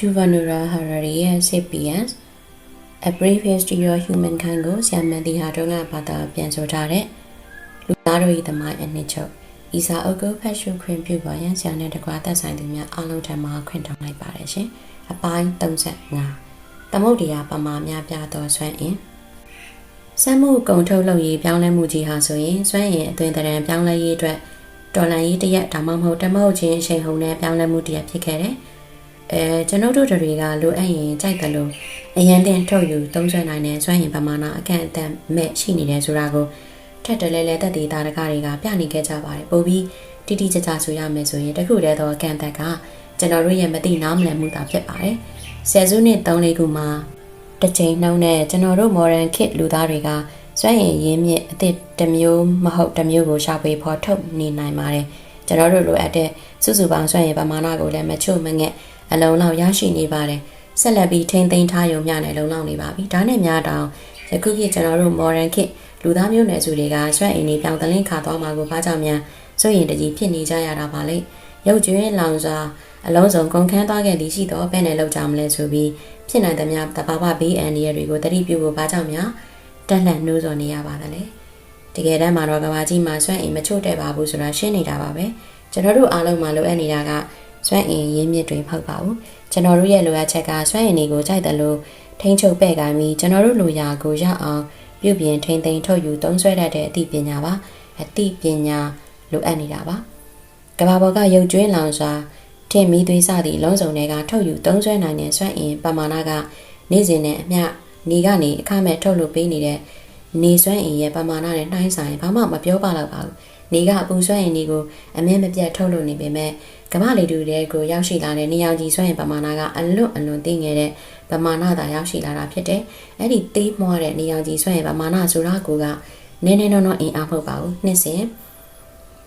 Yuval Harari ရဲ့ Sapiens A Brief History of Humankind ကိုဆရာမန်တီဟာတော့ကဘာသာပြန်ဆိုထားတဲ့လူသားတို့၏သမိုင်းအနှစ်ချုပ်ဤစာအုပ်ကိုဖတ်ရှုခွင့်ပြုပါရန်ဆရာနဲ့တကွာသက်ဆိုင်သူများအားလုံးထံမှခွင့်တောင်းလိုက်ပါတယ်ရှင်။အပိုင်း35သမုဒ္ဒရာပမာများပြသောဆွမ်းအင်စက်မှုကုံထုတ်လုပ်ရေးပြောင်းလဲမှုကြီးဟာဆိုရင်စွမ်းရည်အသွင်သဏ္ဍာန်ပြောင်းလဲရေးအတွက်တော်လန်ရေးတရက်ဒါမှမဟုတ်တမဟုတ်ချင်းအချိန်ဟုန်နဲ့ပြောင်းလဲမှုတရက်ဖြစ်ခဲ့တယ်။ အဲကျွန်ုပ်တို့တွေကလိုအပ်ရင်ကြိုက်တယ်လို့အရန်တင်ထုတ်ယူသုံးစွဲနိုင်တဲ့စွမ်းရည်ပမာဏအကန့်အသတ်မဲ့ရှိနေတယ်ဆိုတာကိုထက်တလဲလဲတက်သေးတာတကားတွေကပြနေခဲ့ကြပါတယ်။ပို့ပြီးတိတိကျကျဆိုရမယ်ဆိုရင်တခုတည်းသောအကန့်အသတ်ကကျွန်တော်တို့ရဲ့မသိနားမလည်မှုသာဖြစ်ပါတယ်။ဆယ်စုနှစ်3လေးခုမှာတစ်ချိန်နှုံးနဲ့ကျွန်တော်တို့ modern kid လူသားတွေကစွမ်းရည်ရင်းမြစ်အသစ်တစ်မျိုးမဟုတ်တစ်မျိုးကိုရှာဖွေဖော်ထုတ်နေနိုင်ပါတယ်ကျွန်တော်တို့လိုအပ်တဲ့စုစုပေါင်းစွမ်းရည်ပမာဏကိုလည်းမချို့မငဲ့ အလုံးလောက်ရရှိနေပါတယ်ဆက်လက်ပြီးထိမ့်သိမ်းထားရုံမျှနဲ့လုံလောက်နေပါပြီဒါနဲ့များတောင်ယခုခေတ်ကျွန်တော်တို့ modern kid လူသားမျိုးနွယ်စုတွေကစွမ်းအင်တွေပြောင်းတလင်းခါသွားမှာကိုဘာကြောင့်များစိုးရင်တကြီးဖြစ်နေကြရတာပါလေရုပ်ကျွေးလောင်စွာအလုံးစုံကုန်ခန်းသွားခဲ့သည်ရှိတော့ဘယ်နဲ့လောက်ကြမလဲဆိုပြီးဖြစ်နိုင်သမျှတဘာဝဘေးအန္တရာယ်တွေကိုတတိပြုဖို့ဘာကြောင့်များတက်လှန်နှိုးဆော်နေရပါသလဲတကယ်တမ်းမှာတော့ကဘာကြီးမှာစွမ်းအင်မချို့တဲ့ပါဘူးဆိုတာရှင်းနေတာပါပဲကျွန်တော်တို့အားလုံးမှာလိုအပ်နေတာက စွမ်းအင်ရင်းမြစ်တွေမဟုတ်ပါဘူးကျွန်တော်တို့ရဲ့လိုအပ်ချက်ကစွမ်းအင်တွေကိုကြိုက်တယ်လို့ထိန်းချုပ်ပဲ့ကိုင်းပြီးကျွန်တော်တို့လိုရာကိုရအောင်ပြုပြင်ထိန်းသိမ်းထုတ်ယူသုံးစွဲတတ်တဲ့အသိပညာပါအသိပညာလိုအပ်နေတာပါကဘာပေါ်ကရုပ်ကျွင်းလောင်စွာထင်မီသွေးစသည့်လုံးစုံတွေကထုတ်ယူသုံးစွဲနိုင်တဲ့စွမ်းအင်ပမာဏကနေ့စဉ်နဲ့အမျှနေကနေအခမဲ့ထုတ်လုပ်ပေးနေတဲ့နေစွမ်းအင်ရဲ့ပမာဏနဲ့နှိုင်းဆိုင်ဘာမှမပြောပါတော့ပါဘူး။နေကအပူစွမ်းအင်တွေကိုအမြဲမပြတ်ထုတ်လုပ်နေပေမဲ့ ကမ္ဘာလေတူတွေကိုရောက်ရှိလာတဲ့နေရောင်ခြည်စွမ်းအင်ပမာဏကအလွတ်အလွန်သိငယ်တဲ့ပမာဏသာရောက်ရှိလာတာဖြစ်တယ်။အဲ့ဒီသေးမွှားတဲ့နေရောင်ခြည်စွမ်းအင်ပမာဏဆိုတာကနည်းနည်းတော့တော့အင်အားမဟုတ်ပါဘူး။နှစ်စဉ်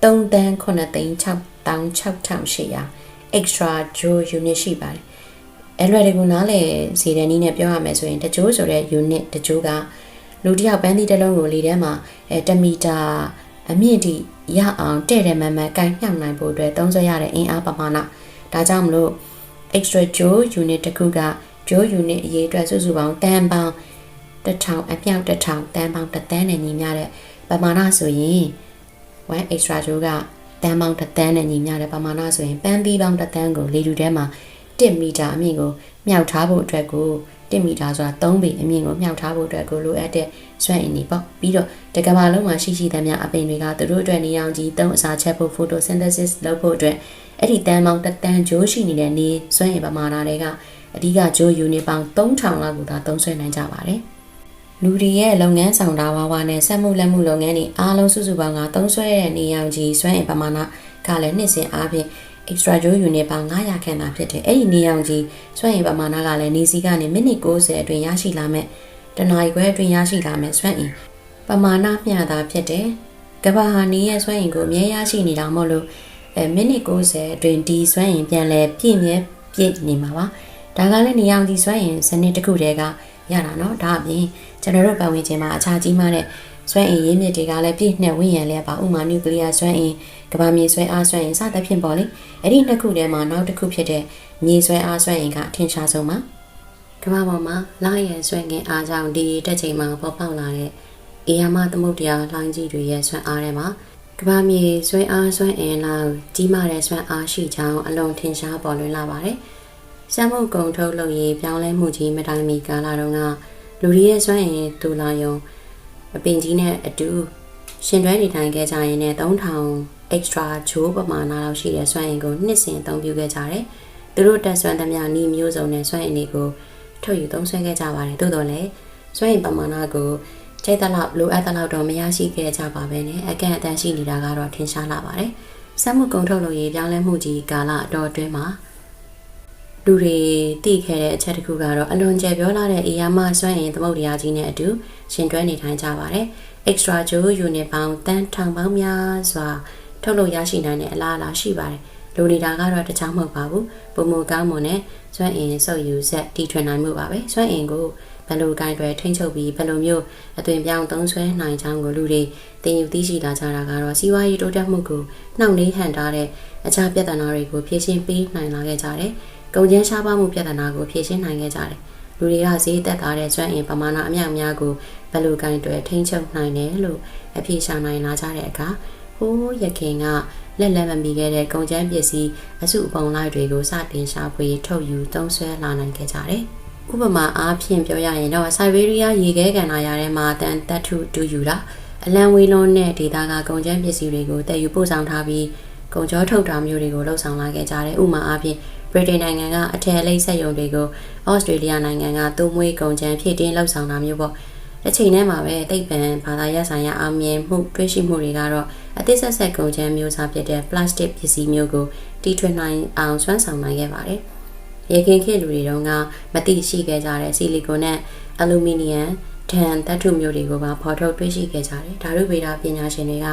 3တန်း9သိန်း6,6800 extra joule unit ရှိပါတယ်။အဲလွယ်တကူနားလည်စီတဲ့နည်းနဲ့ပြောရမယ်ဆိုရင်တကြိုးဆိုတဲ့ unit တကြိုးကလူတစ်ယောက်ပန်းသီးတစ်လုံးကိုလေထဲမှာအဲ1မီတာ အမြင့်ထိရအောင်တဲ့တယ်မှန်မှန်ကင်မြှောက်နိုင်ဖို့အတွက်သုံးစွဲရတဲ့အင်အားပမာဏဒါကြောင့်မလို့ extra joule unit တစ်ခုက joule unit အရေးအတွက်စုစုပေါင်းတန်ပေါင်း1000အမြောက်1000တန်ပေါင်း1000တန်းနဲ့ညီမျှတဲ့ပမာဏဆိုရင်1 extra joule ကတန်းပေါင်းတစ်တန်းနဲ့ညီမျှတဲ့ပမာဏဆိုရင်ပန်းသီးပေါင်းတစ်တန်းကိုလေတူထဲမှာ1မီတာအမြင့်ကိုမြှောက်ထားဖို့အတွက်ကို 1မီတာဆိုတာ3ပေအမြင့်ကိုမြှောက်ထားဖို့အတွက်ကိုလိုအပ်တဲ့စွမ်းအင်တွေပေါ့ပြီးတော့တကဘာလုံးမှာရှိရှိသမျှအပင်တွေကသူတို့အတွက်နေအောင်ကြီးသုံးအစာချက်ဖို့ photosynthesis လုပ်ဖို့အတွက်အဲ့ဒီတန်းပေါင်းတစ်တန်းဂျိုးရှိနေတဲ့နေစွမ်းအင်ပမာဏတွေကအဓိကဂျိုးယူနစ်ပေါင်း3000လောက်ကိုသာသုံးစွဲနိုင်ကြပါတယ်လူတွေရဲ့လုပ်ငန်းဆောင်တာဝါဝါနဲ့စက်မှုလက်မှုလုပ်ငန်းတွေအားလုံးစုစုပေါင်းကသုံးစွဲတဲ့နေရောင်ကြီးစွမ်းအင်ပမာဏကလည်းနှစ်စဉ်အားဖြင့် extra joe unit ပေါင်း900ခန့်သာဖြစ်တယ်။အဲ့ဒီနေရောင်ခြည်စွမ်းအင်ပမာဏကလည်းနေစည်းကနေမိနစ်60အတွင်းရရှိလာမဲ့တနာရီခွဲအတွင်းရရှိလာမဲ့စွမ်းအင်ပမာဏမျှသာဖြစ်တယ်။ကဘာဟာနေရဲ့စွမ်းအင်ကိုအမြဲရရှိနေတာမို့လို့အဲမိနစ်60အတွင်းဒီစွမ်းအင်ပြန်လဲပြည့်မြဲပြည့်နေမှာပါ။ဒါကလည်းနေရောင်ခြည်စွမ်းအင်စနစ်တစ်ခုတည်းကရတာနော်။ဒါအပြင်ကျွန်တော်တို့ပတ်ဝန်းကျင်မှာအခြားကြီးမားတဲ့ စွမ်းအင်ရင်းမြစ်တွေကလည်းပြည့်နှက်ဝင့်ရံလျက်ပါဥမာနျူကလ িয়ার စွမ်းအင်ကဘာမြေဆွဲအားစွမ်းအင်စသဖြင့်ပေါ့လေအဲ့ဒီနှစ်ခုထဲမှာနောက်တစ်ခုဖြစ်တဲ့မြေဆွဲအားစွမ်းအင်ကအထင်ရှားဆုံးပါကဘာပေါ်မှာလာရန်ဆွဲငင်အားကြောင့်ဒီတက်ချိန်မှာပေါ်ပေါက်လာတဲ့အေယာမသမုတ်တရားလိုင်းကြီးတွေရဲ့ဆွမ်းအားထဲမှာကဘာမြေဆွဲအားဆွမ်းအင်လောက်ကြီးမားတဲ့ဆွမ်းအားရှိကြောင်းအလွန်ထင်ရှားပေါ်လွင်လာပါတယ်စံမှုကုံထုတ်လုပ်ရေးပြောင်းလဲမှုကြီးမတိုင်မီကာလတုန်းကလူတွေရဲ့စွမ်းအင်တူလာယုံ အပင်ကြီးနဲ့အတူရှင်တွဲနေထိုင်ခဲ့ကြရင်လည်း3000 extra joule ပမာဏလောက်ရှိတဲ့စွမ်းအင်ကိုနှစ်စဉ်အသုံးပြုခဲ့ကြတယ်။သူတို့တက်ဆွမ်းသမျှဤမျိုးစုံနဲ့စွမ်းအင်တွေကိုထုတ်ယူသုံးစွဲခဲ့ကြပါတယ်။သို့တော်လည်းစွမ်းအင်ပမာဏကိုချိန်တလောက်လိုအပ်တဲ့လောက်တော့မရရှိခဲ့ကြပါပဲနဲ့အကန့်အသတ်ရှိနေတာကတော့ထင်ရှားလာပါတယ်။စက်မှုကုန်ထုတ်လုပ်ရေးပြောင်းလဲမှုကြီးကာလအတော်အတွင်းမှာ လူတွေသိခဲ့တဲ့အချက်တစ်ခုကတော့အလွန်ကျယ်ပြောလာတဲ့အေယာမစွမ်းအင်သမုဒ္ဒရာကြီးနဲ့အတူရှင်တွဲနေထိုင်ကြပါတယ်။ extra joule unit ပေါင်းတန်းထောင်ပေါင်းများစွာထုတ်လုပ်ရရှိနိုင်တဲ့အလားအလာရှိပါတယ်။လူနေတာကတော့တခြားမဟုတ်ပါဘူး။ပုံမကောင်းမွန်တဲ့စွမ်းအင်စုပ်ယူဆက်တီထွင်နိုင်မှုပါပဲ။စွမ်းအင်ကိုဘယ်လိုကိုင်းတွယ်ထိန်းချုပ်ပြီးဘယ်လိုမျိုးအသွင်ပြောင်းသုံးဆွဲနိုင်ချောင်းကိုလူတွေသင်ယူသိရှိလာကြတာကတော့စီးပွားရေးတိုးတက်မှုကိုနှောင့်နှေးဟန်ထားတဲ့အခြားပြဿနာတွေကိုဖြေရှင်းပေးနိုင်လာခဲ့ကြတယ်။ ကုန်ကျန်းရှားပါမှုပြဿနာကိုဖြေရှင်းနိုင်ခဲ့ကြတယ်။လူတွေကဈေးသက်သာတဲ့ကျွမ်းအင်ပမာဏအများအများကိုဘယ်လိုကင်တွယ်ထိန်းချုပ်နိုင်တယ်လို့အဖြေရှာနိုင်လာကြတဲ့အခါဟိုးရခင်ကလက်လက်မမီခဲ့တဲ့ကုန်ကျန်းပစ္စည်းအစုအပုံလိုက်တွေကိုစတင်ရှာဖွေထုတ်ယူသုံးစွဲလာနိုင်ခဲ့ကြတယ်။ဥပမာအားဖြင့်ပြောရရင်တော့ဆိုက်ဘေးရီးယားရေခဲကန်နာရထဲမှာတန်တက်ထုတူယူတာအလံဝေးလုံးနဲ့ဒေတာကကုန်ကျန်းပစ္စည်းတွေကိုတည်ယူပို့ဆောင်ထားပြီးကုန်ကျော်ထုတ်တာမျိုးတွေကိုလှုပ်ဆောင်လာခဲ့ကြတယ်။ဥပမာအားဖြင့် ဗြိတိန်နိုင်ငံကအထည်အလိပ်ဆက်ယုံတွေကိုဩစတြေးလျနိုင်ငံကသိုးမွေးကုန်ကျန်းဖြည့်တင်းလှုပ်ဆောင်တာမျိုးပေါ့။တစ်ချိန်တည်းမှာပဲတိတ်ပံဘာသာရပ်ဆိုင်ရာအောင်မြင်မှုတွေ့ရှိမှုတွေကတော့အသစ်ဆက်ဆက်ကုန်ကျန်းမျိုးစားဖြစ်တဲ့ plastic ပစ္စည်းမျိုးကိုတီထွင်နိုင်အောင်ဆွမ်းဆောင်နိုင်ခဲ့ပါတယ်။ရေခင်ခေတ်လူတွေတုန်းကမသိရှိခဲ့ကြတဲ့ဆီလီကွန်နဲ့အလူမီနီယံဒန်သတ္ထုမျိုးတွေကိုပါဖော်ထုတ်တွေ့ရှိခဲ့ကြတယ်။ဓာတုဗေဒပညာရှင်တွေက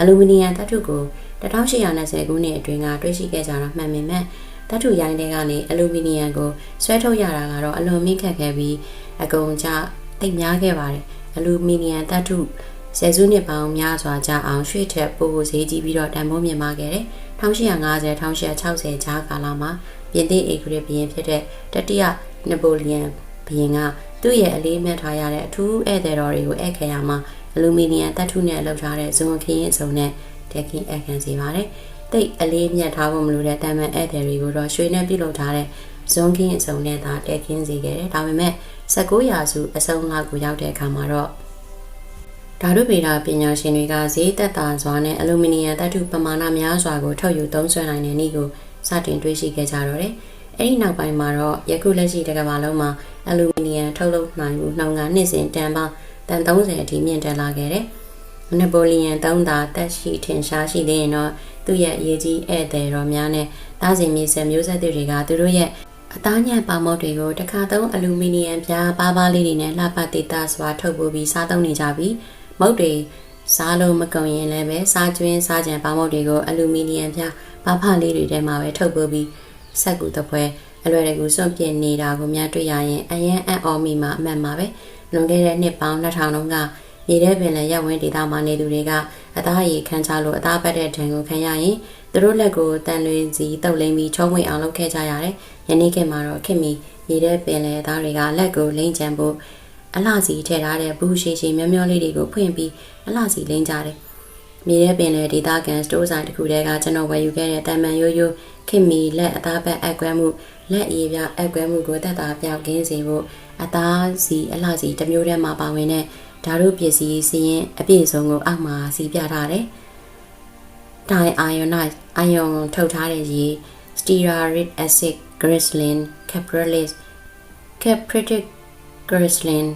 အလူမီနီယံသတ္ထုကို1890ခုနှစ်အတွင်းကတွေ့ရှိခဲ့ကြတာမှန်ပေမဲ့ ဓာတုရိုင်းတွေကနေအလူမီနီယံကိုဆွဲထုတ်ရတာကတော့အလွန်မိခက်ခဲ့ပြီးအကုန်ကြတိတ်များခဲ့ပါတယ်။အလူမီနီယံသတ္ထုဆယ်စုနှစ်ပေါင်းများစွာကြာအောင်ရွှေ့ထက်ပိုကိုဈေးကြီးပြီးတော့တန်ဖိုးမြင့်မာခဲ့တယ်။1850 1860ကြားကာလမှာပြင်သစ်ဧကရာဘီရင်ဖြစ်တဲ့တတိယနပိုလီယံဘီရင်ကသူ့ရဲ့အလေးမြတ်ထားရတဲ့အထူးဧည့်သည်တော်တွေကိုဧည့်ခံရမှာအလူမီနီယံသတ္ထုနဲ့လှုပ်ထားတဲ့ဇွန်ခင်းအစုံနဲ့တက်ကင်းဧည့်ခံစေပါတယ်။ တိတ်အလေးမြတ်ထားဖို့မလိုတဲ့တမန်ဧည့်သည်တွေကိုတော့ရွှေနဲ့ပြုလုပ်ထားတဲ့ဇွန်ခင်းအစုံနဲ့သာတက်ကင်းစေခဲ့တယ်။ဒါပေမဲ့19ရာစုအစုံလောက်ကိုရောက်တဲ့အခါမှာတော့ဓာတုဗေဒပညာရှင်တွေကဈေးသက်သာစွာနဲ့အလူမီနီယံသတ္ထုပမာဏများစွာကိုထုတ်ယူသုံးစွဲနိုင်တဲ့နည်းကိုစတင်တွေ့ရှိခဲ့ကြတော့တယ်။အဲဒီနောက်ပိုင်းမှာတော့ယခုလက်ရှိတစ်ကမ္ဘာလုံးမှာအလူမီနီယံထုတ်လုပ်နိုင်မှုနှောင်ကနှစ်စဉ်တန်ပေါင်းတန်30အထိမြင့်တက်လာခဲ့တယ်။နပိုလီယံသုံးသာတက်ရှိထင်ရှားရှိသေးရင်တော့ သူ့ရဲ့အရေးကြီးဧည့်သည်တော်များနဲ့သားစဉ်မြေဆက်မျိုးဆက်တွေကသူတို့ရဲ့အသားညံ့ပါမော့တွေကိုတခါသုံးအလူမီနီယံပြားပါးပါးလေးတွေနဲ့လှပသေးတာစွာထုတ်ပိုးပြီးစားသုံးနေကြပြီးမုတ်တွေစားလို့မကုန်ရင်လည်းပဲစားကျွင်းစားကြံပါမော့တွေကိုအလူမီနီယံပြားပါဖလေးတွေထဲမှာပဲထုတ်ပိုးပြီးဆက်ကူတပွဲအလွယ်တကူစွန့်ပစ်နေတာကိုများတွေ့ရရင်အယံအံ့ဩမိမှာအမှန်ပါပဲလွန်ခဲ့တဲ့နှစ်ပေါင်း2000လုံးက မြေထဲပင်လည်းရပ်ဝန်းဒေသမှာနေသူတွေကအသားရည်ခံချလို့အသားပတ်တဲ့ဒဏ်ကိုခံရရင်သူတို့လက်ကိုတန်လွင်စီတုပ်လိမ့်ပြီးချုံးဝိအောင်လုပ်ခဲ့ကြရတယ်။ယနေ့ခေတ်မှာတော့ခင်မီမြေထဲပင်လည်းသားတွေကလက်ကိုလိမ့်ချံဖို့အလှစီထည့်ထားတဲ့ဘူးရှိရှိမျောမျောလေးတွေကိုဖွင့်ပြီးအလှစီလိမ့်ကြတယ်။မြေထဲပင်လည်းဒေတာကန်စတိုးဆိုင်တစ်ခုတည်းကကျွန်တော်ဝယ်ယူခဲ့တဲ့တန်မန်ရိုးရိုးခင်မီလက်အသားပတ်အက်ကွဲမှုလက်အေးပြအက်ကွဲမှုကိုတက်တာပြောက်ကင်းစေဖို့အသားစီအလှစီတစ်မျိုးတည်းမှာပါဝင်တဲ့ ဓာတုပစ္စည်းစီရင်အပြည့်စုံကိုအောက်မှာစီပြထားတယ်။ဒိုင်အာယိုနိုက်အာယွန်ထုတ်ထားတဲ့ရေ stearic acid glycerin caprylase capritic glycerin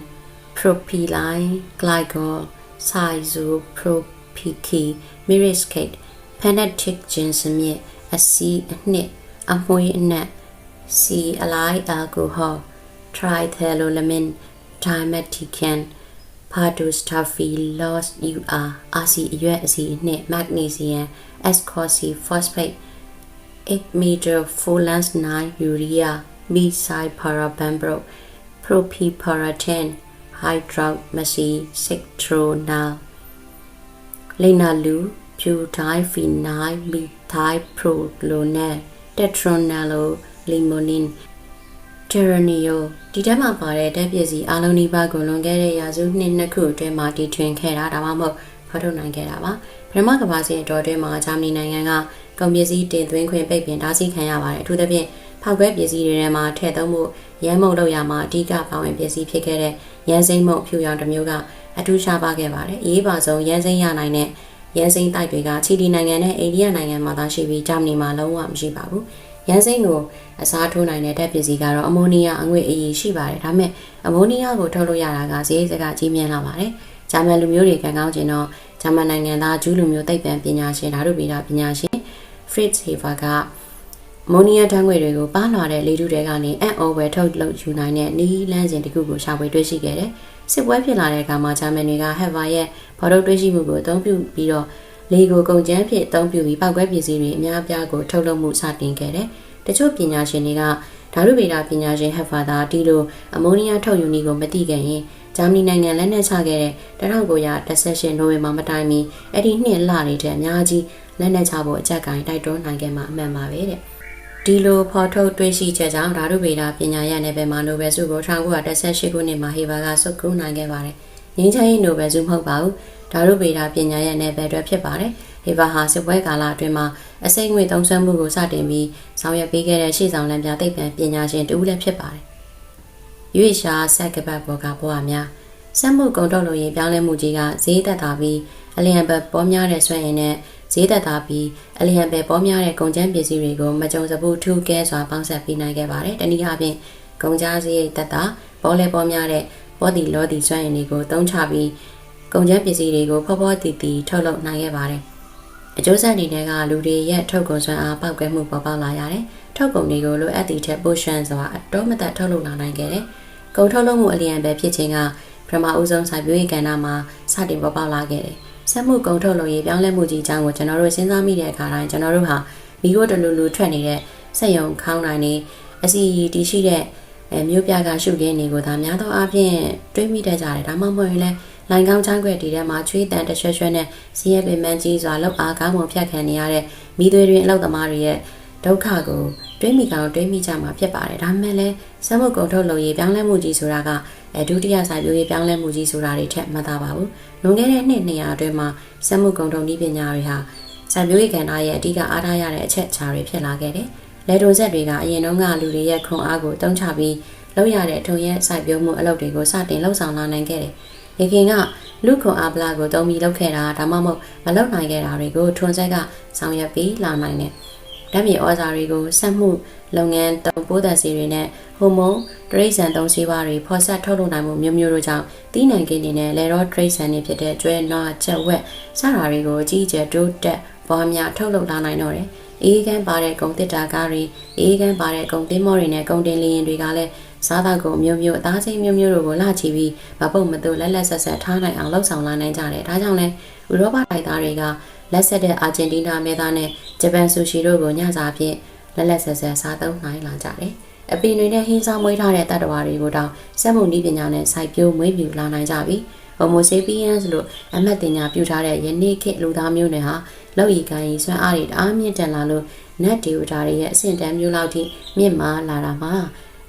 propylene glycol cyclopropyki myristate panatic ဂျင်စမြစ်အစီအနှစ်အမွှေးအနက်စီအလိုက်အယ်ကိုဟော triethylamine dimethican Pardostaphilus UR RC အရွက်အစီအနှစ် magnesium ascorphosphate 8 meter folans 9 urea methyl parabambro propylparaten hydroxy citronal လိနာလူဖြူတိုင်းဖီနိုင်းမီသိုင်ပရိုလိုနယ်တက်ထရိုနယ်လိုလီမိုနင်ဂျယ်ရနီယို ဒီတက်မှာပါတဲ့တက်ပစ္စည်းအလုံးနီးပါးကိုလွန်ခဲ့တဲ့ရာစုနှစ်နှစ်ခုအတွင်းမှာတည်ထွင်ခဲ့တာဒါမှမဟုတ်ဖော်ထုတ်နိုင်ခဲ့တာပါပထမကမ္ဘာစစ်အတော်အတွင်းမှာဂျာမနီနိုင်ငံကကုန်ပစ္စည်းတင်သွင်းခွင့်ပိတ်ပင်တားဆီးခံရပါတယ်အထူးသဖြင့်ဖောက်ခွဲပစ္စည်းတွေထဲမှာထည့်သုံးမှုရမ်းမုံလောက်ရမှာအဓိကပါဝင်ပစ္စည်းဖြစ်ခဲ့တဲ့ရန်စိမ့်မုံဖြူရောင်တစ်မျိုးကအထူးရှားပါခဲ့ပါတယ်အရေးပါဆုံးရန်စိမ့်ရနိုင်တဲ့ရန်စိမ့်တိုက်တွေကချီလီနိုင်ငံနဲ့အိန္ဒိယနိုင်ငံမှာသာရှိပြီးဂျာမနီမှာလုံးဝမရှိပါဘူး ရန်စိမ့်ကိုအစားထိုးနိုင်တဲ့ဓာတ်ပစ္စည်းကတော့အမိုနီယာအငွေ့အရည်ရှိပါတယ်ဒါပေမဲ့အမိုနီယာကိုထုတ်လို့ရတာကဈေးစကကြီးမြင့်လာပါတယ်ဂျာမန်လူမျိုးတွေကကောင်းကျင်တော့ဂျာမန်နိုင်ငံသားဂျူးလူမျိုးသိပ္ပံပညာရှင်ဓာတုဗေဒပညာရှင် Fritz Hafer ကမိုနီယာဓာတ်ငွေ့တွေကိုပါလာတဲ့လေထုတွေကနေအံ့ဩဝယ်ထုတ်လုပ်ယူနိုင်တဲ့နီးလန်းစဉ်တစ်ခုကိုရှာဖွေတွေ့ရှိခဲ့တယ်။စစ်ပွဲဖြစ်လာတဲ့အခါမှာဂျာမန်တွေကဟက်ဗာရဲ့ဘော်ဒုတွေ့ရှိမှုကိုအသုံးပြုပြီးတော့ လေကိုကုန်ကျန်းဖြစ်အသုံးပြုပြီးပောက်ကွဲပစ္စည်းတွေအများအပြားကိုထုတ်လုပ်မှုစတင်ခဲ့တယ်။တချို့ပညာရှင်တွေကဓာတုဗေဒပညာရှင်ဟက်ဖာသာဒီလိုအမိုနီယာထုတ်ယူနည်းကိုမသိခဲ့ရင်ဂျာမနီနိုင်ငံလက်နက်ချခဲ့တဲ့1918နိုဝင်ဘာမတိုင်မီအဲ့ဒီနှစ်လတွေတည်းအများကြီးလက်နက်ချဖို့အကြက်ကင်တိုက်တွန်းနိုင်ခဲ့မှာအမှန်ပါပဲတဲ့ဒီလိုဖော်ထုတ်တွေ့ရှိချက်ကြောင့်ဓာတုဗေဒပညာရပ်နယ်ပယ်မှာနိုဘယ်ဆုကို1918ခုနှစ်မှာဟေဘာကဆုပ်ကူးနိုင်ခဲ့ပါတယ်။ငင်းချမ်းရေးနိုဘယ်ဆုမဟုတ်ပါဘူး။ ဓာတုဗေဒပညာရပ်နယ်ပယ်အတွက်ဖြစ်ပါတယ်။ဟေဘာဟာစစ်ပွဲကာလအတွင်းမှာအစိမ့်ငွေသုံးစွဲမှုကိုစတင်ပြီးဆောင်ရွက်ပေးခဲ့တဲ့ရှေ့ဆောင်လမ်းပြသိပ္ပံပညာရှင်တူလည်းဖြစ်ပါတယ်။ရွေရှာဆက်ကပတ်ဘောကဘဝများစက်မှုကုန်ထုတ်လို့ရင်ပြောင်းလဲမှုကြီးကဈေးသက်သာပြီးအလျံပတ်ပေါ်များတဲ့ဆွဲရင်နဲ့ဈေးသက်သာပြီးအလျံပဲပေါ်များတဲ့ကုန်ကျန်းပစ္စည်းတွေကိုမကြုံစဘူးထူးကဲစွာပေါင်းစပ်ပေးနိုင်ခဲ့ပါတယ်။တနည်းအားဖြင့်ကုန်ကျစရိတ်သက်သာပေါ်လဲပေါ်များတဲ့ပေါ်တီလောတီစွမ်းရည်တွေကိုသုံးချပြီး ကုန်ကျန်းပစ္စည်းတွေကိုဖောဖောတီတီထုတ်လုပ်နိုင်ခဲ့ပါတယ်။အကျိုးဆက်အနေနဲ့ကလူတွေရဲ့ထုတ်ကုန်စွမ်းအားပောက်ကွဲမှုပေါ်ပေါက်လာရတယ်။ထုတ်ကုန်တွေကိုလိုအပ်သည့်ထက်ပိုရှမ်းစွာအတော်မတတ်ထုတ်လုပ်လာနိုင်ခဲ့တယ်။ကုန်ထုတ်လုပ်မှုအလျံပဲဖြစ်ခြင်းကပထမဦးဆုံးစိုက်ပျိုးရေးကဏ္ဍမှာစတင်ပေါ်ပေါက်လာခဲ့တယ်။စက်မှုကုန်ထုတ်လုပ်ရေးပြောင်းလဲမှုကြီးအကြောင်းကိုကျွန်တော်တို့စဉ်းစားမိတဲ့အခါတိုင်းကျွန်တော်တို့ဟာမိခိုးတလူလူထွက်နေတဲ့စက်ယုံခေါင်းတိုင်းနေအစီအီတီရှိတဲ့အဲမြို့ပြကရှုခင်းတွေကိုဒါများသောအားဖြင့်တွေးမိတတ်ကြတယ်ဒါမှမဟုတ်ရင်လည်း လိုင်ကောင်းချမ်းခွဲတီထဲမှာချွေးတန်တရွှဲရွှဲနဲ့စီးရဲပင်မန်းကြီးစွာလောက်အားကောင်းမွန်ဖြတ်ခံနေရတဲ့မိသွေးတွင်အလောက်သမားတွေရဲ့ဒုက္ခကိုတွေးမိကောင်တွေးမိကြမှာဖြစ်ပါတယ်ဒါမှမဟုတ်လည်းစက်မှုကုန်ထုတ်လုပ်ရေးပြောင်းလဲမှုကြီးဆိုတာကအဲဒုတိယစာပြိုးရေးပြောင်းလဲမှုကြီးဆိုတာတွေထက်မသာပါဘူးလွန်ခဲ့တဲ့နှစ်200အတွင်းမှာစက်မှုကုန်ထုတ်နည်းပညာတွေဟာစာပြိုးရေးကဏ္ဍရဲ့အဓိကအားထားရတဲ့အချက်အခြာတွေဖြစ်လာခဲ့တယ်လေတုံဆက်တွေကအရင်တုန်းကလူတွေရဲ့ခွန်အားကိုတုံးချပြီးလောက်ရတဲ့ထုံရဲ့စိုက်ပျိုးမှုအလုပ်တွေကိုစတင်လှုပ်ဆောင်လာနိုင်ခဲ့တယ်။ ရခင်ကလူခွန်အားပလာကိုတုံးပြီးလုပ်ခဲ့တာဒါမှမဟုတ်မလုပ်နိုင်ခဲ့တာတွေကိုထွန်ဆက်ကဆောင်ရွက်ပြီးလာနိုင်တယ်။ဓာတ်မြေဩဇာတွေကိုစက်မှုလုပ်ငန်းတုံးပိုးသက်စီတွေနဲ့ဟိုမုန်းတရိတ်ဆန်သုံးစီးပွားတွေဖော်ဆက်ထုတ်လုပ်နိုင်မှုမျိုးမျိုးတို့ကြောင့်တီးနိုင်ကိနေနဲ့လေတော့တရိတ်ဆန်တွေဖြစ်တဲ့ကျွဲနွားချက်ဝက်စတာတွေကိုအကြီးအကျယ်တိုးတက်ပေါ်များထုတ်လုပ်လာနိုင်တော့တယ်။အေးကန်းပါတဲ့ဂုံတစ်တာကားတွေအေးကန်းပါတဲ့ဂုံတင်းမောတွေနဲ့ဂုံတင်လီရင်တွေကလည်း စားသောက်ကုန်မျိုးမျိုးအသားစိမ်းမျိုးမျိုးတို့ကိုလှချီပြီးမပုတ်မသွလက်လက်ဆက်ဆက်ထားနိုင်အောင်လှုပ်ဆောင်လာနိုင်ကြတယ်။ဒါကြောင့်လဲဥရောပတိုက်သားတွေကလက်ဆက်တဲ့အာဂျင်တီးနားမဲသားနဲ့ဂျပန်ဆူရှီတို့ကိုညစာဖြင့်လက်လက်ဆက်ဆက်စားသုံးနိုင်လာကြတယ်။အပင်တွေနဲ့ဟင်းစားမွေးထားတဲ့တတ္တဝါတွေကိုတောင်စက်မှုနည်းပညာနဲ့စိုက်ပျိုးမွေးမြူလာနိုင်ကြပြီ။ Homo sapiens လို့အမှတ်တင်ညာပြုထားတဲ့ယနေ့ခေတ်လူသားမျိုးနွယ်ဟာလောက်ရီကိုင်းဆွမ်းအားတွေတအားမြင့်တက်လာလို့နတ်ဒေဝတာတွေရဲ့အဆင့်တန်းမျိုးလောက်ထိမြင့်မားလာတာမှာ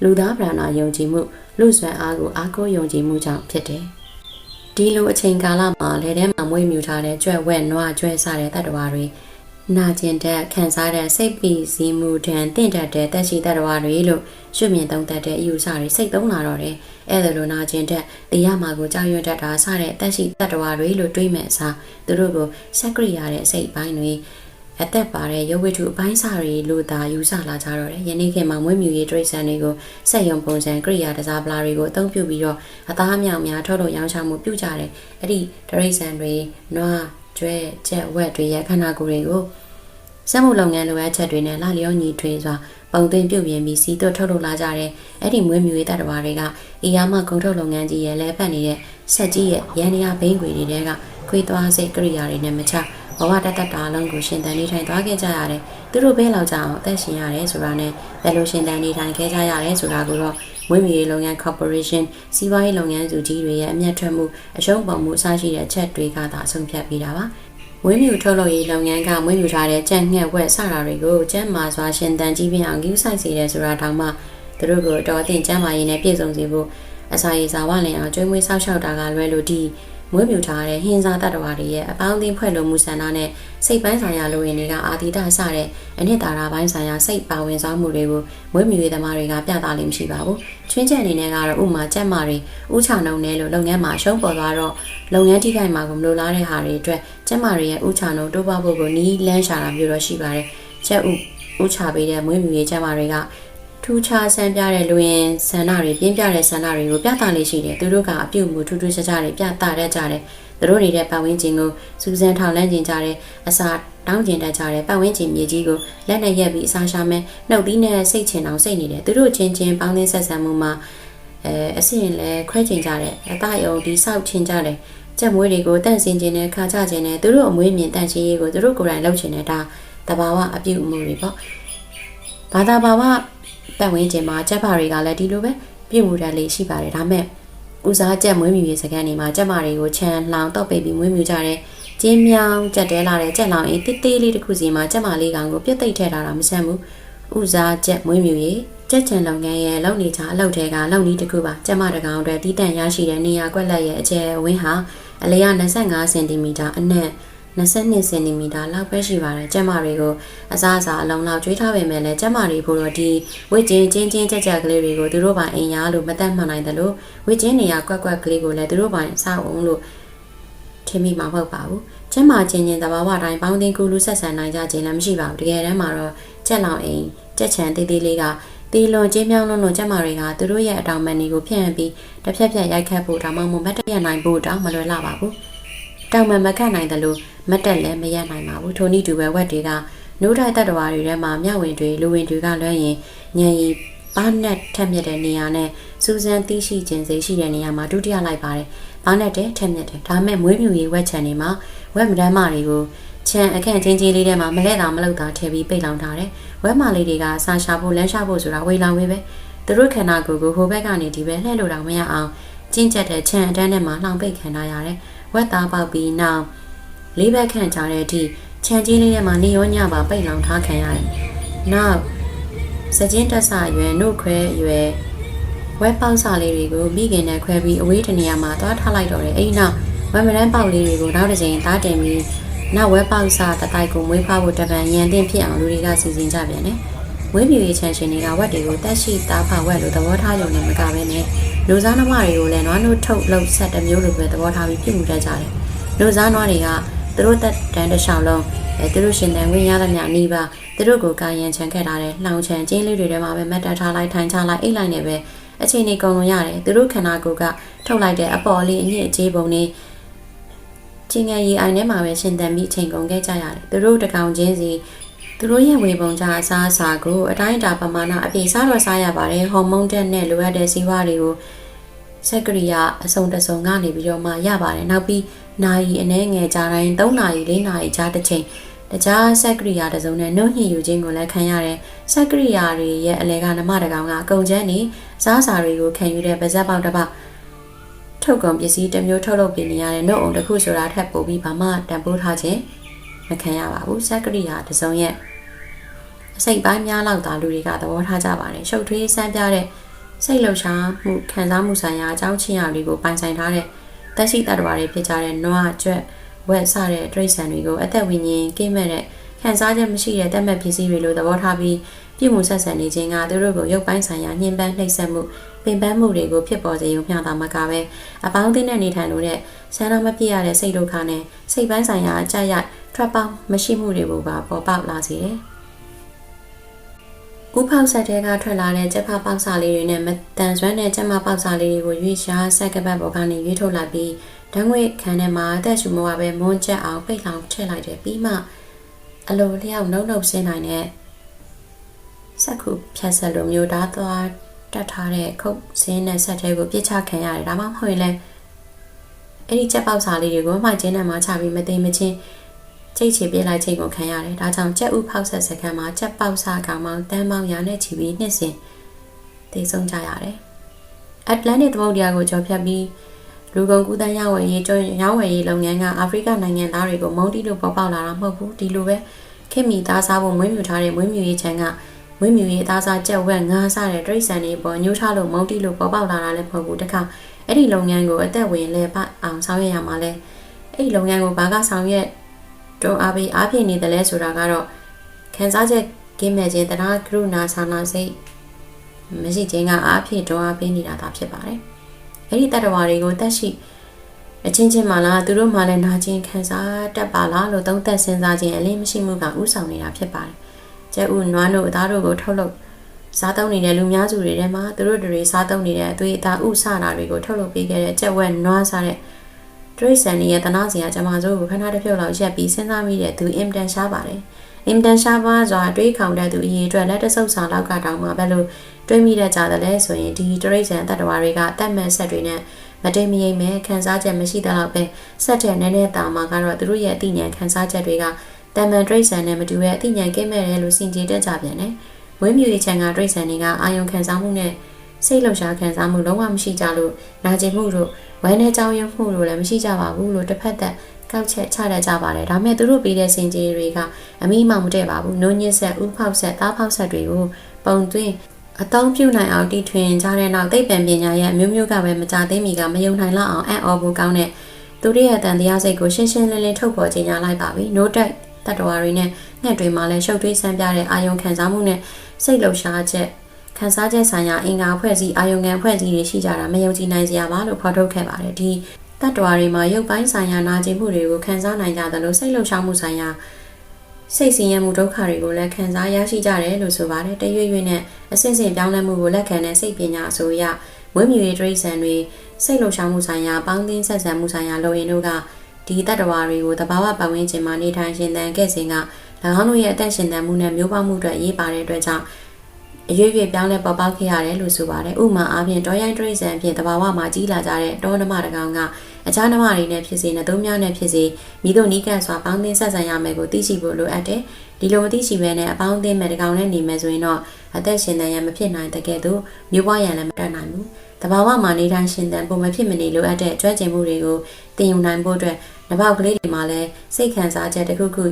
လူသားဗြဟ္ဏာယုံကြည်မှုလူဆွမ်းအားကိုအားကိုးယုံကြည်မှုကြောင့်ဖြစ်တယ်။ဒီလိုအချိန်ကာလမှာလေထဲမှာမွေးမြူထားတဲ့ကြွက်ဝက်နွားကျွဲစတဲ့တတ္တဝါတွေနာကျင်တဲ့ခံစားတဲ့စိတ်ပီစီမှုထံတင့်တတ်တဲ့တက်ရှိတတ္တဝါတွေလို့ရှုမြင်သုံးသပ်တဲ့အယူဆတွေစိတ်သုံးလာတော့တယ်။အဲ့ဒါလိုနာကျင်တဲ့တရားမှာကိုကြောက်ရွံ့တတ်တာစတဲ့တက်ရှိတတ္တဝါတွေလို့တွေးမဲ့အစားသူတို့ကိုစက်ကရိယာတဲ့စိတ်ပိုင်းတွေ အသက်ပါတဲ့ရုပ်ဝတ္ထုအပိုင်းစာတွေလို့သာယူဆလာကြတော့တယ်။ယနေ့ခေတ်မှာမွေးမြူရေးတရိတ်ဆန်တွေကိုစက်ရုံပုံစံကရိယာတစားပလာတွေကိုအသုံးပြုပြီးတော့အသားအမြောင်များထုတ်လို့ရောင်းချမှုပြုကြတယ်။အဲ့ဒီတရိတ်ဆန်တွေနွားကျွဲကြက်ဝက်တွေရဲ့ခန္ဓာကိုယ်တွေကိုစက်မှုလုပ်ငန်းလိုအပ်ချက်တွေနဲ့လာလျောညီထွေးစွာပုံသွင်းပြုပြင်ပြီးစီးသွတ်ထုတ်လုပ်လာကြတဲ့အဲ့ဒီမွေးမြူရေးတပ်တော်တွေကအေယာမဂုံထုတ်လုပ်ငန်းကြီးရဲ့လဲပတ်နေတဲ့ဆက်ကြီးရဲ့ရန်နီယာဘိန်းခွေတွေတဲကခွေးသွားစိတ်ကရိယာတွေနဲ့မချ ဘဝတသက်တာအလုံးကိုရှင်သန်နေထိုင်သွားခဲ့ကြရတယ်။သူတို့ဘဲလောက်ကြအောင်အသက်ရှင်ရတယ်ဆိုတာနဲ့ဘယ်လိုရှင်သန်နေထိုင်ခဲ့ကြရတယ်ဆိုတာကိုတော့မွေးမြူရေးလုပ်ငန်း corporation စီးပွားရေးလုပ်ငန်းစုကြီးတွေရဲ့အမျက်ထွက်မှုအရှုံးပေါ်မှုအစရှိတဲ့အချက်တွေကသာအဆုံးဖြတ်ပြီးတာပါ။မွေးမြူထုတ်လုပ်ရေးလုပ်ငန်းကမွေးမြူထားတဲ့ကြက်ငှက်ဝက်စတာတွေကိုကျန်းမာစွာရှင်သန်ကြည့်ပြအောင်ကြီးဆိုင်စေတယ်ဆိုတာတောင်မှသူတို့ကိုတော်တင်ကျန်းမာရေးနဲ့ပြည့်စုံစေဖို့အစာရေစာဝလင်အောင်ကျွေးမွေးဆောက်ရှောက်တာကလွဲလို့ဒီ မွေးမြူထားတဲ့ဟင်းစားတတ္တဝါတွေရဲ့အပေါင်းအသင်းဖွဲ့လို့မှုဆန္ဒနဲ့စိတ်ပိုင်းဆိုင်ရာလိုရင်းတွေကအာတိတဆတဲ့အနှစ်သာရပိုင်းဆိုင်ရာစိတ်ပါဝင်စားမှုတွေကိုမွေးမြူရေးသမားတွေကပြသလိမ့်မရှိပါဘူး။ချွင်းချက်အနေနဲ့ကတော့ဥမာကြက်မာတွေဥချနှုံနဲ့လို့လုပ်ငန်းမှာရှုံးပေါ်သွားတော့လုပ်ငန်းထိခိုက်မှာကိုမလိုလားတဲ့ဟာတွေအတွက်ကြက်မာတွေရဲ့ဥချနှုံတိုးပွားဖို့ကိုနီးလန်းရှာတာမျိုးတော့ရှိပါတယ်။ချက်ဥဥချပေးတဲ့မွေးမြူရေးကြက်မာတွေက ထူးခြားဆန်းပြတဲ့လူရင်ဆန္ဒတွေပြင်းပြတဲ့ဆန္ဒတွေကိုပြသလေးရှိတယ်သူတို့ကအပြုတ်မှုထူးထူးခြားခြားတွေပြသတတ်ကြတယ်သူတို့နေတဲ့ပတ်ဝန်းကျင်ကိုစူးစမ်းထောင်လန့်ကျင်ကြတယ်အစာတောင်းကျင်တတ်ကြတယ်ပတ်ဝန်းကျင်မြေကြီးကိုလက်နဲ့ရက်ပြီးအစာရှာမဲနှုတ်သီးနဲ့စိတ်ချင်အောင်စိတ်နေတယ်သူတို့ချင်းချင်းပေါင်းသင်းဆက်ဆံမှုမှာအဲအစင်လဲခွဲကျင်ကြတယ်အသားယုံဒီဆောက်ချင်းကြတယ်ကြက်မွေးတွေကိုတန့်စင်ခြင်းနဲ့ခါချခြင်းနဲ့သူတို့အမွေးမြင်တန့်ရှင်းရေးကိုသူတို့ကိုယ်တိုင်လုပ်ချင်တဲ့ဒါတဘာဝအပြုအမူတွေပေါ့ဘာသာဘာဝ ပတ်ဝန်းကျင်မှာကြက်ပါတွေကလည်းဒီလိုပဲပြုမှုတတ်လေးရှိပါတယ်ဒါမဲ့ဦးစားကြက်မွေးမြူရေးစကန်တွေမှာကြက်မာတွေကိုခြံလောင်တော့ပိတ်ပြီးမွေးမြူကြတယ်ကျင်းမြောင်းကြက်တဲလာတဲ့ကြက်လောင်အေးတိတ်သေးလေးတစ်ခုစီမှာကြက်မာလေးကောင်ကိုပြတ်သိပ်ထည့်ထားတာမဆန်ဘူးဥစားချက်မွေးမြူရေးကြက်ချန်လုပ်ငန်းရဲ့လုပ်နေကြအလုပ်တွေကလုပ်နည်းတစ်ခုပါကျမတကောင်အတွက်တီးတန့်ရရှိတဲ့နေရာကွက်လက်ရဲ့အကျယ်ဝန်းဟာအလေက25စင်တီမီတာအနက် 22စင်တီမီတာလောက်ပဲရှိပါတယ်ကျမတွေကိုအစားအစာအလုံးလောက်ကျွေးထားပေမဲ့လည်းကျမတွေဖို့တော့ဒီဝိကျင်းချင်းချင်းကြက်ကြက်ကလေးတွေကိုသူတို့ပိုင်အိမ်ရားလို့မတတ်မှန်နိုင်တယ်လို့ဝိကျင်းနေရာကွက်ကွက်ကလေးကိုလည်းသူတို့ပိုင်အဆောက်အုံလို့ထင်မိမှာမဟုတ်ပါဘူးကျမချင်းချင်းတဘာဝတိုင်းပေါင်းတင်ကူလူဆက်ဆံနိုင်ကြခြင်းလည်းမရှိပါဘူးတကယ်တမ်းမှာတော့ကြက်လောင်အိမ်ကြက်ချန်တေးသေးလေးကတီလွန်ချင်းမြောင်းလုံးလုံးကျမတွေကသူတို့ရဲ့အတောင်ပန်တွေကိုဖြန့်ပြီးတစ်ဖြက်ဖြက်ရိုက်ခတ်ဖို့ဒါမှမဟုတ်မတ်တရနိုင်ဖို့တောင်မလွယ်လာပါဘူး တောင်ပန်မခတ်နိုင်တယ်လို့မတ်တက်လည်းမရနိုင်ပါဘူးထိုနည်းတူပဲဝက်တွေကနိုးတိုက်တတ္တဝါတွေထဲမှာမြဝင်တွေလူဝင်တွေကလွှဲရင်ညံရီဘာနက်ထက်မြက်တဲ့နေရာနဲ့စူဇန်တီးရှိခြင်းစိရှိတဲ့နေရာမှာဒုတိယလိုက်ပါတယ်ဘာနက်တဲ့ထက်မြက်တယ်ဒါမဲ့မွေးမြူရေးဝက်ချန်တွေမှာဝက်မဒမ်းမတွေကိုချန်အခန့်ချင်းချင်းလေးထဲမှာမလဲတာမလောက်တာထည့်ပြီးပိတ်လောင်ထားတယ်ဝက်မာလေးတွေကစာရှာဖို့လမ်းရှာဖို့ဆိုတာဝေလောင်ဝေးပဲသူတို့ခန္ဓာကိုယ်ကိုဟိုဘက်ကနေဒီဘက်လှည့်လို့တော့မရအောင်ကျင့်ကြက်တဲ့ချန်အတန်းထဲမှာလှောင်ပိတ်ခံထားရတယ် ဝက်သားပေါက်ပြီးနောက်လေးဘက်ခန့်ကြတဲ့အထိခြံကြီးလေးထဲမှာနေရောညပါပိတ်လောင်ထားခံရတယ်။နောက်စကြင်းတက်ဆရွယ်နှုတ်ခွဲရွယ်ဝက်ပေါက်စာလေးတွေကိုမိခင်နဲ့ခွဲပြီးအဝေးတနေရာမှာသွားထားလိုက်တော့တယ်။အဲ့ဒီနောက်ဝက်မရန်ပေါက်လေးတွေကိုနောက်တစ်ချိန်သားတင်ပြီးနောက်ဝက်ပေါက်စာတတိုက်ကိုမွေးဖွားဖို့တပံရန်တင်ဖြစ်အောင်လူတွေကစီစဉ်ကြပြန်တယ်။ ဝေးပြူရေးချန်ရှင်တွေကဝက်တွေကိုတက်ရှိသားဖဝက်လို့သဘောထားရုံနဲ့မကဘဲနဲ့လူစားနှမတွေကိုလည်းနွားနို့ထုတ်လုပ်ဆက်တစ်မျိုးလိုပဲသဘောထားပြီးပြုမှုတတ်ကြတယ်။လူစားနွားတွေကသူတို့တက်တန်းတစ်လျှောက်လုံးအဲသူတို့ရှင်တန်ဝင်ရသမျှနီးပါသူတို့ကိုကာယံချန်ခဲ့ထားတဲ့လှောင်ချန်ကျင်းလေးတွေထဲမှာပဲမတ်တထားလိုက်ထိုင်ချလိုက်အိတ်လိုက်နေပဲအချိန်နေကုန်လုံးရတယ်သူတို့ခန္ဓာကိုယ်ကထုတ်လိုက်တဲ့အပေါ်လေးအညစ်အကြေးပုံလေးချင်းငယ်ရီအိုင်ထဲမှာပဲရှင်တန်ပြီးအချိန်ကုန်ခဲ့ကြရတယ်သူတို့တကောင်ချင်းစီ သူတို့ရဲ့ဝေပုံကြအစားအစာကိုအတိုင်းအတာပမာဏအပြည့်စားတော့စားရပါတယ်ဟော်မုန်းတက်နဲ့လိုအပ်တဲ့စီးပွားတွေကိုစက်ကရိယာအစုံတစုံကနေပြီးတော့မှရပါတယ်နောက်ပြီးနာရီအနည်းငယ်ကြာတိုင်း3နာရီ4နာရီကြာတစ်ချိန်တခြားစက်ကရိယာတစ်စုံနဲ့နှုတ်ညှိယူခြင်းကိုလည်းခံရတယ်စက်ကရိယာတွေရဲ့အလဲကနမတကောင်ကအကုန်ကျန်းနေစားစာတွေကိုခံယူတဲ့ပါဇက်ပေါက်တစ်ပေါက်ထုတ်ကုန်ပစ္စည်းတစ်မျိုးထုတ်လုပ်ပေးနေရတဲ့နှုတ်အောင်တစ်ခုဆိုတာထက်ပိုပြီးဘာမှတန်ဖိုးထားခြင်း မခံရပါဘူးစက်ကရိယာတစ်စုံရဲ့အစိတ်ပိုင်းများလောက်သာလူတွေကသဘောထားကြပါတယ်ရှုပ်ထွေးစမ်းပြတဲ့စိတ်လှုပ်ရှားမှုခံစားမှုဆိုင်ရာအကြောင်းချင်းရာတွေကိုပိုင်ဆိုင်ထားတဲ့တက်ရှိတတ္တဝါတွေဖြစ်ကြတဲ့နွားကျွက်ဝက်စတဲ့တရိษံတွေကိုအသက်ဝိညာဉ်ကိမဲ့တဲ့ခံစားချက်မရှိတဲ့တက်မဲ့ပစ္စည်းတွေလိုသဘောထားပြီးပြုမှုဆက်ဆံနေခြင်းကသူတို့ကိုရုပ်ပိုင်းဆိုင်ရာညှဉ်းပန်းနှိပ်စက်မှုပင်ပန်းမှုတွေကိုဖြစ်ပေါ်စေရုံမျှတာမကပဲအပေါင်းအသင်းနဲ့နေထိုင်လို့တဲ့ဆန္ဒမပြည့်ရတဲ့စိတ်ဒုက္ခနဲ့စိတ်ပိုင်းဆိုင်ရာအကြက်ရိုက် ထွက်ပေါက်မရှိမှုတွေကိုပါပေါ်ပေါက်လာစေတယ်။ဥဖောက်ဆက်တဲကထွက်လာတဲ့ကြက်ဖပေါက်စာလေးတွေနဲ့မတန်ဆွမ်းတဲ့ကြက်မပေါက်စာလေးတွေကိုရွေးရှားဆက်ကပတ်ပေါ်ကနေရွေးထုတ်လိုက်ပြီးဓာတ်ငွေခန်းထဲမှာအသက်ရှူမဝပဲမွန်းချက်အောင်ပိတ်လောင်ထည့်လိုက်တယ်ပြီးမှအလိုလျောက်နှုတ်နှုတ်ဆင်းနိုင်တဲ့ဆက်ခုဖြတ်ဆက်လိုမျိုးဓာတ်သွားတက်ထားတဲ့ခုတ်စင်းနဲ့ဆက်တဲကိုပြစ်ချခံရတယ်ဒါမှမဟုတ်ရင်လည်းအဲ့ဒီကြက်ပေါက်စာလေးတွေကိုမှကျင်းနဲ့မှချပြီးမသိမချင်း ချိတ်ချပြလိုက်ချိန်ကိုခံရတယ်။ဒါကြောင့်ကြက်ဥဖောက်ဆက်စကန်မှာကြက်ပေါက်စားကောင်မောင်းတန်းမောင်းရာနဲ့ချီပြီးနှစ်စဉ်သိဆုံးကြရတယ်။ Atlantic သမုဒ္ဒရာကိုကျော်ဖြတ်ပြီးလူကုန်ကူးတန်းရဝယ်ရေးကျော်ရောင်းဝယ်ရေးလုပ်ငန်းကအာဖရိကနိုင်ငံသားတွေကိုမုံတီလို့ပေါ်ပေါက်လာတာမဟုတ်ဘူးဒီလိုပဲခင်မီသားစားဖို့မွေးမြူထားတဲ့မွေးမြူရေးချမ်းကမွေးမြူရေးသားစားကြက်ဝက်ငါးစားတဲ့တရိတ်ဆန်တွေပေါ်ညှိုးထားလို့မုံတီလို့ပေါ်ပေါက်လာတာလည်းမဟုတ်ဘူးတခါအဲ့ဒီလုပ်ငန်းကိုအသက်ဝင်လဲပအောင်ဆောင်ရွက်ရမှာလဲအဲ့ဒီလုပ်ငန်းကိုဘာကဆောင်ရွက် တွန်းအားပေးအားဖြည့်နေတယ်လဲဆိုတာကတော့ခံစားချက်ကင်းမဲ့ခြင်းတရားကရုဏာဆန္ဒစိတ်မရှိခြင်းကအားဖြည့်တွန်းအားပေးနေတာသာဖြစ်ပါတယ်။အဲ့ဒီတတ္တဝါတွေကိုတက်ရှိအချင်းချင်းမှလားသူတို့မှလည်းနာကျင်ခံစားတတ်ပါလားလို့သုံးသပ်စဉ်းစားခြင်းအလင်းမရှိမှုကဥဆောင်နေတာဖြစ်ပါတယ်။ကျဲဥနွားတို့အသားတို့ကိုထုတ်လုပ်စားသုံးနေတဲ့လူများစုတွေထဲမှာသူတို့တွေစားသုံးနေတဲ့အသွေးအသားဥစတာတွေကိုထုတ်လုပ်ပေးခဲ့တဲ့ကြက်ဝက်နွားစားတဲ့ ဒရိတ်ဆန်ရဲ့တနာစရာကျမစိုးကိုခဏတစ်ဖြုတ်လောက်ရက်ပြီးစဉ်းစားမိတဲ့သူအင်တန်ရှားပါတယ်။အင်တန်ရှားပါစွာတွေးခေါင်တဲ့သူအရေးအတွက်လက်တဆုပ်စာလောက်ကတောင်မှဘယ်လိုတွေးမိတတ်ကြသလဲဆိုရင်ဒီဒရိတ်ဆန်တတ္တဝါတွေကတတ်မှတ်ဆက်တွေနဲ့မတိမ်မယိမ်မဲ့ခံစားချက်မရှိတဲ့လောက်ပဲဆက်တဲ့နည်းနည်းတာမှကတော့သူတို့ရဲ့အသိဉာဏ်ခံစားချက်တွေကတမန်ဒရိတ်ဆန်နဲ့မတူတဲ့အသိဉာဏ်ကင်းမဲ့တယ်လို့စင်ကြေတတ်ကြပြန်တယ်။ဝင်းမြူရေးချန်ကဒရိတ်ဆန်တွေကအာယုံခံစားမှုနဲ့ စိတ်လှုပ်ရှားခံစားမှုလုံးဝမရှိကြလို့နာကျင်မှုတို့ဝမ်းနဲ့ကြောင်းရွံ့မှုတို့လည်းမရှိကြပါဘူးလို့တစ်ဖက်သက်ကောက်ချက်ချတတ်ကြပါတယ်ဒါပေမဲ့သူတို့ပေးတဲ့စင်ကြေးတွေကအမိမောင်မတည့်ပါဘူးနုံညစ်ဆက်ဥဖောက်ဆက်သားဖောက်ဆက်တွေကိုပုံသွင်းအသုံးပြုနိုင်အောင်တီထွင်ကြတဲ့နောက်သိပ္ပံပညာရဲ့အမျိုးမျိုးကပဲမကြသေးမီကမယုံနိုင်လောက်အောင်အံ့ဩဖို့ကောင်းတဲ့သူတို့ရဲ့တန်တရားစိတ်ကိုရှင်းရှင်းလင်းလင်းထုတ်ဖော်ကြေညာလိုက်ပါပြီ။ note တတ္တဝါတွေနဲ့ငှက်တွေမှာလည်းရှုပ်ထွေးဆန်းပြတဲ့အာယုံခံစားမှုနဲ့စိတ်လှုပ်ရှားချက် ခန်းစားချက်ဆိုင်ရာအင်္ဂါဖွဲ့စည်းအာယုံခံဖွဲ့စည်းတွေရှိကြတာမယုံကြည်နိုင်စရာပါလို့ဖော်ထုတ်ခဲ့ပါတယ်ဒီတတ္တဝါတွေမှာရုပ်ပိုင်းဆိုင်ရာနာကျင်မှုတွေကိုခံစားနိုင်ကြတယ်လို့စိတ်လှုပ်ရှားမှုဆိုင်ရာစိတ်ဆင်းရဲမှုဒုက္ခတွေကိုလည်းခံစားရရှိကြတယ်လို့ဆိုပါတယ်တရွေ့ရွေ့နဲ့အစစ်အစစ်ပြောင်းလဲမှုကိုလက်ခံတဲ့စိတ်ပညာအဆိုအရဝိမြူရေးတရိษံတွေစိတ်လှုပ်ရှားမှုဆိုင်ရာပေါင်းသင်းဆက်ဆံမှုဆိုင်ရာလုံရင်တို့ကဒီတတ္တဝါတွေကိုတဘာဝပတ်ဝန်းကျင်မှာနေထိုင်ရှင်သန်ခဲ့စဉ်က၎င်းတို့ရဲ့အသက်ရှင်သန်မှုနဲ့မျိုးပေါင်းမှုတွေအရေးပါတဲ့အတွက်ကြောင့် အရွေ့ရွေ့ပြောင်းလဲပေါ်ပေါက်ခဲ့ရတယ်လို့ဆိုပါတယ်။ဥမာအားဖြင့်တောရိုင်းတရိษံအဖြစ်တဘာဝမှာကြီးလာကြတဲ့တောနမတကောင်ကအခြားနမတွေနဲ့ဖြစ်စေနဲ့သုံးများနဲ့ဖြစ်စေမိတို့နီးကပ်စွာပေါင်းသင်းဆက်ဆံရမယ်ကိုသိရှိဖို့လိုအပ်တယ်။ဒီလိုမသိရှိဘဲနဲ့အပေါင်းအသင်းမဲ့တကောင်နဲ့နေမယ်ဆိုရင်တော့အသက်ရှင်သန်ရမဖြစ်နိုင်တဲ့ကဲ့သို့မျိုးပွားရန်လည်းမတတ်နိုင်ဘူး။တဘာဝမှာနေထိုင်ရှင်သန်ပုံမဖြစ်မနေလိုအပ်တဲ့ကြွကျင်မှုတွေကိုတင်ယူနိုင်ဖို့အတွက်နဘောက်ကလေးတွေမှာလည်းစိတ်ခံစားချက်တစ်ခုခု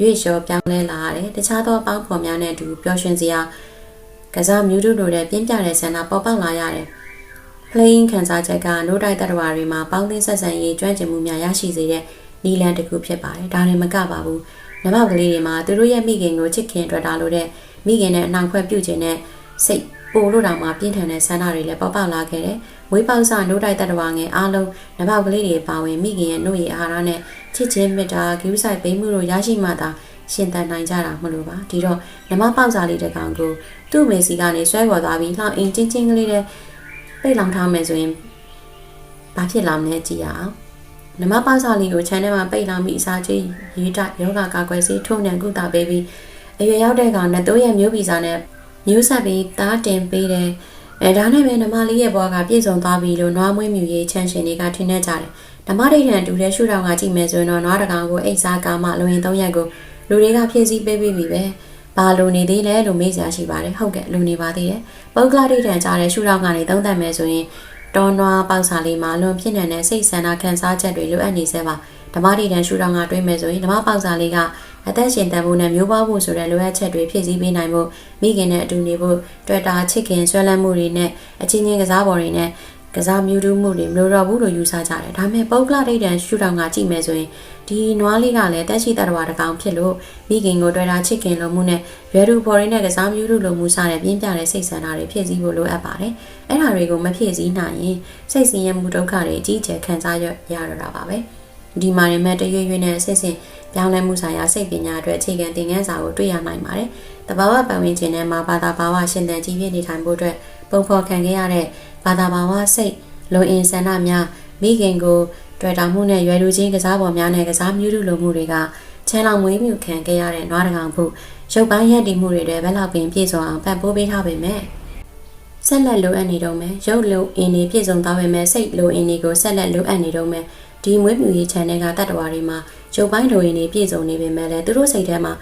ရွေ့လျှော်ပြောင်းလဲလာရတယ်။တခြားသောအပေါင်းဖော်များနဲ့အတူပျော်ရွှင်စရာ ကစားမျိုးတို့လိုတဲ့ပြင်းပြတဲ့ဆန္ဒပေါ်ပေါက်လာရတယ်။ playing ခံစားချက်ကနိုးတိုက်တတဝါတွေမှာပေါင်းသင်းဆက်ဆံရေးကျွမ်းကျင်မှုများရရှိစေတဲ့နီလန်တစ်ခုဖြစ်ပါတယ်။ဒါနဲ့မကပါဘူး။နဘောက်ကလေးတွေမှာသူတို့ရဲ့မိခင်ကိုချစ်ခင်တွေ့တာလို့တဲ့မိခင်နဲ့အနောက်ဖွဲ့ပြုခြင်းနဲ့စိတ်ပို့လို့တောင်မှပြင်းထန်တဲ့ဆန္ဒတွေလည်းပေါ်ပေါက်လာခဲ့တယ်။ဝေးပေါက်စနိုးတိုက်တတဝါငယ်အားလုံးနဘောက်ကလေးတွေပါဝင်မိခင်ရဲ့နှုတ်ရည်အာဟာရနဲ့ချစ်ချင်းမေတ္တာဂရုစိုက်ပေးမှုတို့ရရှိမှသာရှင်သန်နိုင်ကြတာမလို့ပါဒီတော့နမပေါက်စာလေးတစ်ကောင်ကို သူ့မေစီကနေဆွဲပေါ်သွားပြီးလှောင်အင်ချင်းချင်းကလေးနဲ့ပိတ်လောင်ထားမယ်ဆိုရင်ဘာဖြစ်လာမလဲကြည့်ရအောင်နမပေါက်စာလေးကိုခြံထဲမှာပိတ်လောင်ပြီးအစာချေးရေးတယောဂကာကွယ်ဆေးထုံနှံကုသပေးပြီးအရွယ်ရောက်တဲ့ကောင်နဲ့တိုးရဲ့မျိုးဗီဇာနဲ့မျိုးဆက်ပြီးတားတင်ပေးတယ်အဲဒါနဲ့ပဲနမလေးရဲ့ဘွားကပြည့်စုံသွားပြီလို့နွားမွေးမြူရေးချမ်းရှင်တွေကထင်နေကြတယ်ဓမ္မဒိဋ္ဌံတူတဲ့ရှုထောင့်ကကြည့်မယ်ဆိုရင်တော့နွားတကောင်ကိုအိတ်စားကာမလုံရင်၃ရက်ကိုလူတွေကဖြည့်ဆည်းပေးပြီးပြီပဲ ဘာလိုနေသေးလဲလို့မေးစရာရှိပါတယ်ဟုတ်ကဲ့လူနေပါသေးတယ်ပုဂ္ဂလဒိဋ္ဌံကြားတဲ့ရှုထောင့်ကနေသုံးသပ်မယ်ဆိုရင်တော်နွားပေါက်စာလေးမှာလွန်ဖြစ်နေတဲ့စိတ်ဆန္ဒခံစားချက်တွေလိုအပ်နေစေပါဓမ္မဒိဋ္ဌံရှုထောင့်ကတွေးမယ်ဆိုရင်ဓမ္မပေါက်စာလေးကအသက်ရှင်တန်ဖို့နဲ့မျိုးပွားဖို့ဆိုတဲ့လိုအပ်ချက်တွေဖြည့်ဆည်းပေးနိုင်ဖို့မိခင်နဲ့အတူနေဖို့တွေ့တာချစ်ခင်ဆွဲလန်းမှုတွေနဲ့အချင်းချင်းကစားပေါ်တွေနဲ့ ကစားမျိုးတူးမှုတွေမလိုတော့ဘူးလို့ယူဆကြတယ်ဒါပေမဲ့ပုဂ္ဂလဒိဋ္ဌံရှုထောင့်ကကြည့်မယ်ဆိုရင်ဒီနွားလေးကလည်းတက်ရှိတတဝါတကောင်ဖြစ်လို့မိခင်ကိုတွေ့တာချစ်ခင်လိုမှုနဲ့ရွယ်တူဖော်ရင်းနဲ့ကစားမျိုးတူလိုမှုစတဲ့ပြင်းပြတဲ့စိတ်ဆန္ဒတွေဖြည့်ဆည်းဖို့လိုအပ်ပါတယ်။အဲ့ဒါတွေကိုမဖြည့်ဆည်းနိုင်ရင်စိတ်ဆင်းရဲမှုဒုက္ခတွေအကြီးအကျယ်ခံစားရရတာပါပဲ။ဒီမှာရင်မဲ့တရွေ့ရွေ့နဲ့ဆစ်ဆင်ပြောင်းလဲမှုဆိုင်ရာစိတ်ပညာအတွက်အခြေခံသင်ခန်းစာကိုတွေ့ရနိုင်ပါတယ်။တဘာဝပတ်ဝန်းကျင်ထဲမှာဘာသာဘာဝရှင်သန်ကြီးပြည့်နေထိုင်ဖို့အတွက်ပုံဖော်ခံခဲ့ရတဲ့ ဘာသာဘာဝစိတ်လုံအင်ဆန္ဒများမိခင်ကိုတွေ့တာမှုနဲ့ရွယ်လူချင်းကစားပေါ်များနဲ့ကစားမျိုးလူလိုမှုတွေကချမ်းလောင်မွေးမြူခံခဲ့ရတဲ့နွားတကောင်ဖို့ရုပ်ပိုင်းရည်တည်မှုတွေလည်းဘယ်လောက်ပင်ပြည့်စုံအောင်ပတ်ပိုးပေးထားပေမဲ့ဆက်လက်လိုအပ်နေတော့မယ်ရုပ်လိုအင်းတွေပြည့်စုံသွားပေမဲ့စိတ်လိုအင်းတွေကိုဆက်လက်လိုအပ်နေတော့မယ်ဒီမွေးမြူရေး channel ကတတ်တော်တွေမှာရုပ်ပိုင်းလိုအင်းတွေပြည့်စုံနေပေမဲ့လည်းသူတို့စိတ်ထဲမှာ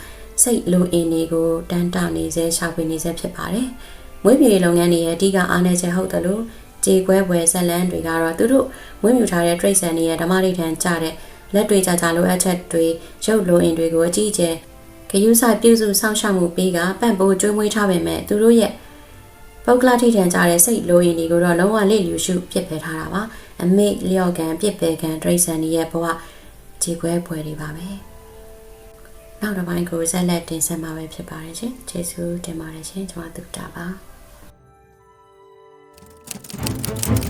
စိတ်လိုအင်းတွေကိုတန်းတနေစေရှာဖွေနေစေဖြစ်ပါတယ် မွေးမြူရေးလုပ်ငန်းတွေရဲ့အဓိကအားနည်းချက်ဟုတ်တယ်လို့ကြေကွဲပွဲဇက်လန်းတွေကတော့သူတို့မွေးမြူထားတဲ့ trace တွေရဲ့ဓမ္မရိဋ္ဌံကြတဲ့လက်တွေကြကြလိုအပ်ချက်တွေရုပ်လိုအင်တွေကိုအကြီးအကျယ်ဂယုစပြုစုစောင့်ရှောက်မှုပေးကပန့်ပိုးကျွေးမွေးထားပေမဲ့သူတို့ရဲ့ပုဂ္ဂလထိထန်ကြတဲ့စိတ်လိုအင်တွေကိုတော့လုံးဝလေ့လျူရှုပြစ်ပယ်ထားတာပါအမိတ်လျော့ကန်ပြစ်ပယ်ကန် trace တွေရဲ့ဘဝကြေကွဲပွဲတွေပါပဲနောက်တစ်ပိုင်းကိုဇက်လက်တင်ဆက်မှာပဲဖြစ်ပါတယ်ရှင်ကျေးဇူးတင်ပါတယ်ရှင်ကျွန်မတို့တာပါ Thank you.